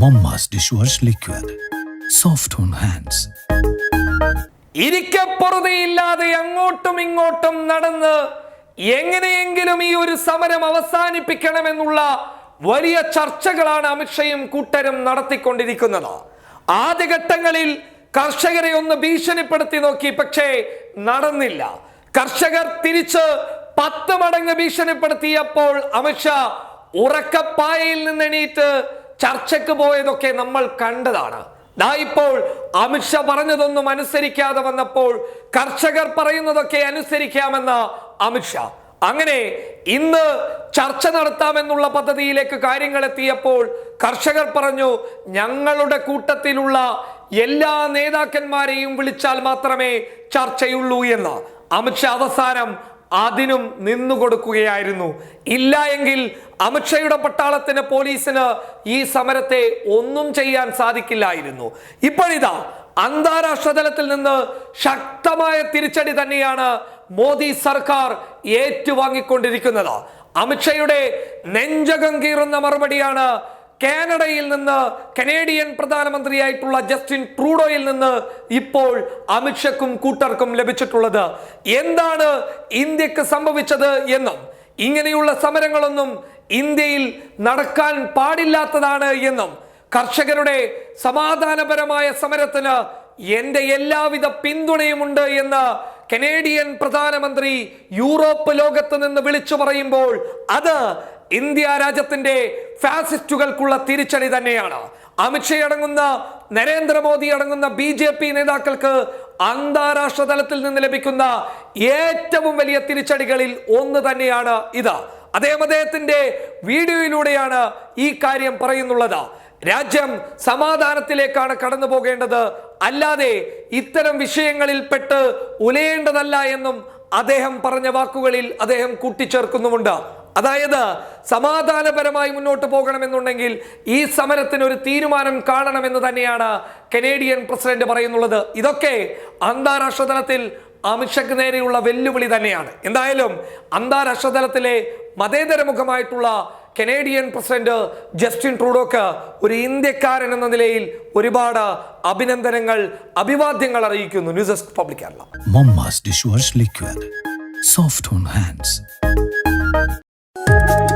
Momma's dishwash liquid soft on hands ഇരിക്കപ്പുറതയില്ലാതെ അങ്ങോട്ടും ഇങ്ങോട്ടും നടന്ന് എങ്ങനെയെങ്കിലും ഈ ഒരു സമരം അവസാനിപ്പിക്കണമെന്നുള്ള വലിയ ചർച്ചകളാണ് അമിത്ഷയും കൂട്ടരും നടത്തിക്കൊണ്ടിരിക്കുന്നത്. ആദ്യഘട്ടങ്ങളിൽ കർഷകരെ ഒന്ന് ഭീഷണിപ്പെടുത്തി നോക്കി പക്ഷേ നടന്നില്ല. കർഷകർ തിരിച്ച് പത്ത് മടങ്ങ് ഭീഷണിപ്പെടുത്തിയപ്പോൾ അമിത്ഷാ ഉറക്കപ്പായയിൽ നിന്ന് എണീറ്റ് ചർച്ചയ്ക്ക് പോയതൊക്കെ നമ്മൾ കണ്ടതാണ്. ദാ ഇപ്പോൾ അമിത്ഷാ പറഞ്ഞതൊന്നും അനുസരിക്കാതെ വന്നപ്പോൾ കർഷകർ പറയുന്നതൊക്കെ അനുസരിക്കാമെന്ന അമിത്ഷാ അങ്ങനെ ഇന്ന് ചർച്ച നടത്താമെന്നുള്ള പദ്ധതിയിലേക്ക് കാര്യങ്ങൾ എത്തിയപ്പോൾ കർഷകർ പറഞ്ഞു ഞങ്ങളുടെ കൂട്ടത്തിലുള്ള എല്ലാ നേതാക്കന്മാരെയും വിളിച്ചാൽ മാത്രമേ ചർച്ചയുള്ളൂ എന്ന്. അമിത്ഷാ അവസാനം അതിനും നിന്നുകൊടുക്കുകയായിരുന്നു ഇല്ല എങ്കിൽ അമിത്ഷയുടെ പട്ടാളത്തിന് പോലീസിന് ഈ സമരത്തെ ഒന്നും ചെയ്യാൻ സാധിക്കില്ലായിരുന്നു. ഇപ്പോഴിതാ അന്താരാഷ്ട്ര തലത്തിൽ നിന്ന് ശക്തമായ തിരിച്ചടി തന്നെയാണ് മോദി സർക്കാർ ഏറ്റുവാങ്ങിക്കൊണ്ടിരിക്കുന്നത്. അമിത്ഷയുടെ നെഞ്ചകം കീറുന്ന മറുപടിയാണ് കാനഡയിൽ നിന്ന് കനേഡിയൻ പ്രധാനമന്ത്രിയായിട്ടുള്ള ജസ്റ്റിൻ ട്രൂഡോയിൽ നിന്ന് ഇപ്പോൾ അമിത്ഷക്കും കൂട്ടർക്കും ലഭിച്ചിട്ടുള്ളത്. എന്താണ് ഇന്ത്യയ്ക്ക് സംഭവിച്ചത് എന്നും ഇങ്ങനെയുള്ള സമരങ്ങളൊന്നും ഇന്ത്യയിൽ നടക്കാൻ പാടില്ലാത്തതാണ് എന്നും കർഷകരുടെ സമാധാനപരമായ സമരത്തിന് എന്റെ എല്ലാവിധ പിന്തുണയുമുണ്ട് എന്ന് കനേഡിയൻ പ്രധാനമന്ത്രി യൂറോപ്പ് ലോകത്ത് നിന്ന് വിളിച്ചു പറയുമ്പോൾ അത് ഇന്ത്യ രാജ്യത്തിന്റെ ഫാസിസ്റ്റുകൾക്കുള്ള തിരിച്ചടി തന്നെയാണ്. അമിത്ഷാ അടങ്ങുന്ന നരേന്ദ്രമോദി അടങ്ങുന്ന ബി ജെ പി നേതാക്കൾക്ക് അന്താരാഷ്ട്ര തലത്തിൽ നിന്ന് ലഭിക്കുന്ന ഏറ്റവും വലിയ തിരിച്ചടികളിൽ ഒന്ന് തന്നെയാണ് ഇത്. അദ്ദേഹം അദ്ദേഹത്തിന്റെ വീഡിയോയിലൂടെയാണ് ഈ കാര്യം പറയുന്നുള്ളത്. രാജ്യം സമാധാനത്തിലേക്കാണ് കടന്നു പോകേണ്ടത്. അല്ലാതെ ഇത്തരം വിഷയങ്ങളിൽ പെട്ട് ഉലയേണ്ടതല്ല എന്നും അദ്ദേഹം പറഞ്ഞ വാക്കുകളിൽ അദ്ദേഹം കൂട്ടിച്ചേർക്കുന്നുമുണ്ട്. അതായത് സമാധാനപരമായി മുന്നോട്ട് പോകണമെന്നുണ്ടെങ്കിൽ ഈ സമരത്തിന് ഒരു തീരുമാനം കാണണമെന്ന് തന്നെയാണ് കനേഡിയൻ പ്രസിഡന്റ് പറയുന്നുള്ളത്. ഇതൊക്കെ അന്താരാഷ്ട്ര തലത്തിൽ അമിത്ഷയ്ക്ക് നേരെയുള്ള വെല്ലുവിളി തന്നെയാണ്. എന്തായാലും അന്താരാഷ്ട്ര തലത്തിലെ മതേതര മുഖമായിട്ടുള്ള കനേഡിയൻ പ്രസിഡന്റ് ജസ്റ്റിൻ ട്രൂഡോക്ക് ഒരു ഇന്ത്യക്കാരൻ എന്ന നിലയിൽ ഒരുപാട് അഭിനന്ദനങ്ങൾ അഭിവാദ്യങ്ങൾ അറിയിക്കുന്നു. News desk public liquid soft liquid. Soft Thank you.